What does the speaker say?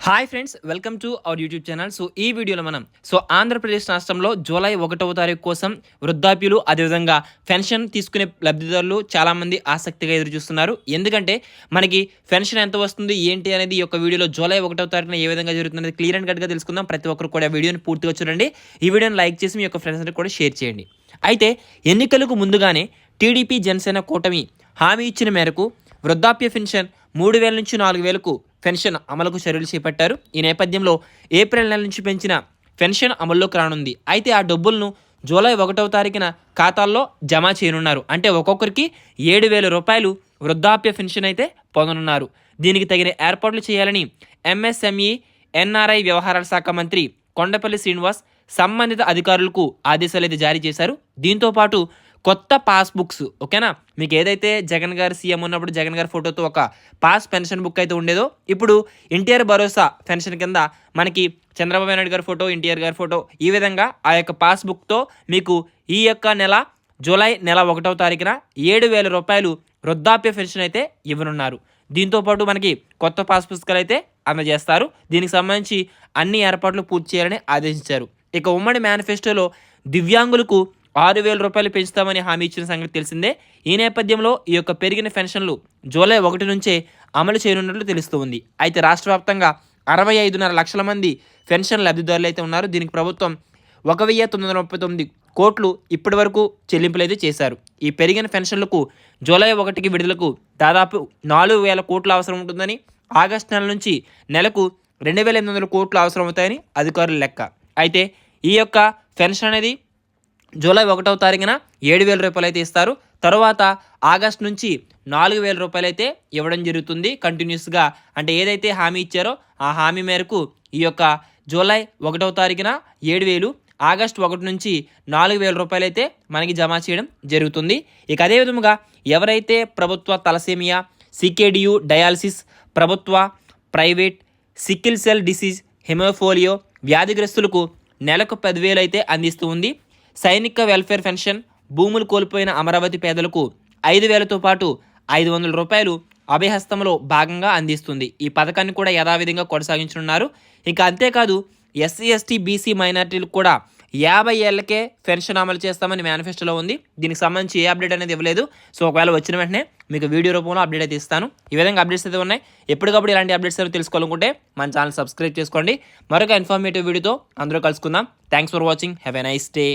Hi friends welcome to our YouTube channel so ఈ వీడియోలో మనం సో ఆంధ్రప్రదేశ్ రాష్ట్రంలో జూలై ఒకటవ తారీఖు కోసం వృద్ధాప్యులు అదేవిధంగా పెన్షన్ తీసుకునే లబ్ధిదారులు చాలామంది ఆసక్తిగా ఎదురు చూస్తున్నారు ఎందుకంటే మనకి పెన్షన్ ఎంత వస్తుంది ఏంటి అనేది ఈ యొక్క వీడియోలో జూలై ఒకటవ తారీఖున ఏ విధంగా జరుగుతుంది క్లియర్ అండ్ కట్గా తెలుసుకుందాం. ప్రతి ఒక్కరు కూడా వీడియోని పూర్తిగా చూడండి. ఈ వీడియోని లైక్ చేసి మీ యొక్క ఫ్రెండ్స్ని కూడా షేర్ చేయండి. అయితే ఎన్నికలకు ముందుగానే టీడీపీ జనసేన కూటమి హామీ ఇచ్చిన మేరకు వృద్ధాప్య పెన్షన్ మూడు వేల నుంచి నాలుగు వేలకు పెన్షన్ అమలుకు చర్యలు చేపట్టారు. ఈ నేపథ్యంలో ఏప్రిల్ నెల నుంచి పెంచిన పెన్షన్ అమల్లోకి రానుంది. అయితే ఆ డబ్బులను జూలై ఒకటవ తారీఖున ఖాతాల్లో జమ చేయనున్నారు. అంటే ఒక్కొక్కరికి ఏడు వేల రూపాయలు వృద్ధాప్య పెన్షన్ అయితే పొందనున్నారు. దీనికి తగిన ఏర్పాట్లు చేయాలని ఎంఎస్ఎంఈ ఎన్ఆర్ఐ వ్యవహారాల శాఖ మంత్రి కొండపల్లి శ్రీనివాస్ సంబంధిత అధికారులకు ఆదేశాలు అయితే జారీ చేశారు. దీంతో పాటు కొత్త పాస్బుక్స్ ఓకేనా? మీకు ఏదైతే జగన్ గారు సీఎం ఉన్నప్పుడు జగన్ గారి ఫోటోతో ఒక పాస్ పెన్షన్ బుక్ అయితే ఉండేదో ఇప్పుడు ఎన్టీఆర్ భరోసా పెన్షన్ కింద మనకి చంద్రబాబు నాయుడు గారి ఫోటో ఎన్టీఆర్ గారి ఫోటో ఈ విధంగా ఆ యొక్క పాస్బుక్తో మీకు ఈ యొక్క నెల జూలై నెల ఒకటవ తారీఖున ఏడు వేల రూపాయలు వృద్ధాప్య పెన్షన్ అయితే ఇవ్వనున్నారు. దీంతో పాటు మనకి కొత్త పాస్ పుస్తకాలు అయితే అందజేస్తారు. దీనికి సంబంధించి అన్ని ఏర్పాట్లు పూర్తి చేయాలని ఆదేశించారు. ఇక ఉమ్మడి మేనిఫెస్టోలో దివ్యాంగులకు ఆరు వేల రూపాయలు పెంచుతామని హామీ ఇచ్చిన సంగతి తెలిసిందే. ఈ నేపథ్యంలో ఈ యొక్క పెరిగిన పెన్షన్లు జూలై ఒకటి నుంచే అమలు చేయనున్నట్లు తెలుస్తుంది. అయితే రాష్ట్ర వ్యాప్తంగా అరవై ఐదున్నర లక్షల మంది పెన్షన్ లబ్ధిదారులు అయితే ఉన్నారు. దీనికి ప్రభుత్వం ఒక వెయ్యి తొమ్మిది వందల ముప్పై తొమ్మిది కోట్లు ఇప్పటి వరకు చెల్లింపులు అయితే చేశారు. ఈ పెరిగిన పెన్షన్లకు జూలై ఒకటికి విడుదలకు దాదాపు నాలుగు వేల కోట్ల అవసరం ఉంటుందని ఆగస్టు నెల నుంచి నెలకు రెండు వేల ఎనిమిది వందల కోట్లు అవసరం అవుతాయని అధికారుల లెక్క. అయితే ఈ యొక్క పెన్షన్ అనేది జూలై ఒకటవ తారీఖున ఏడు వేల రూపాయలు అయితే ఇస్తారు. తర్వాత ఆగస్ట్ నుంచి నాలుగు వేల రూపాయలు అయితే ఇవ్వడం జరుగుతుంది కంటిన్యూస్గా. అంటే ఏదైతే హామీ ఇచ్చారో ఆ హామీ మేరకు ఈ యొక్క జూలై ఒకటవ తారీఖున ఏడు వేలు ఆగస్ట్ ఒకటి నుంచి నాలుగు వేల రూపాయలు అయితే మనకి జమ చేయడం జరుగుతుంది. ఇక అదేవిధముగా ఎవరైతే ప్రభుత్వ తలసేమియా సికేడియు డయాలసిస్ ప్రభుత్వ private sickle cell disease haemophilia వ్యాధిగ్రస్తులకు నెలకు పదివేలు అయితే అందిస్తూ ఉంది. సైనిక వెల్ఫేర్ పెన్షన్ భూములు కోల్పోయిన అమరావతి పేదలకు ఐదు వేలతో పాటు ఐదు వందల రూపాయలు అభయహస్తంలో భాగంగా అందిస్తుంది. ఈ పథకాన్ని కూడా యథావిధంగా కొనసాగించనున్నారు. ఇంకా అంతేకాదు ఎస్సీ ఎస్టీ బీసీ మైనార్టీలకు కూడా యాభై ఏళ్ళకే పెన్షన్ అమలు చేస్తామని మేనిఫెస్టోలో ఉంది. దీనికి సంబంధించి ఏ అప్డేట్ అనేది ఇవ్వలేదు. సో ఒకవేళ వచ్చిన వెంటనే మీకు వీడియో రూపంలో అప్డేట్ అయితే ఇస్తాను. ఈ విధంగా అప్డేట్స్ అయితే ఉన్నాయి. ఎప్పటికప్పుడు ఇలాంటి అప్డేట్స్ అయితే తెలుసుకోవాలనుకుంటే మన ఛానల్ సబ్స్క్రైబ్ చేసుకోండి. మరొక ఇన్ఫర్మేటివ్ వీడియోతో అందరూ కలుసుకుందాం. Thanks for watching have a nice day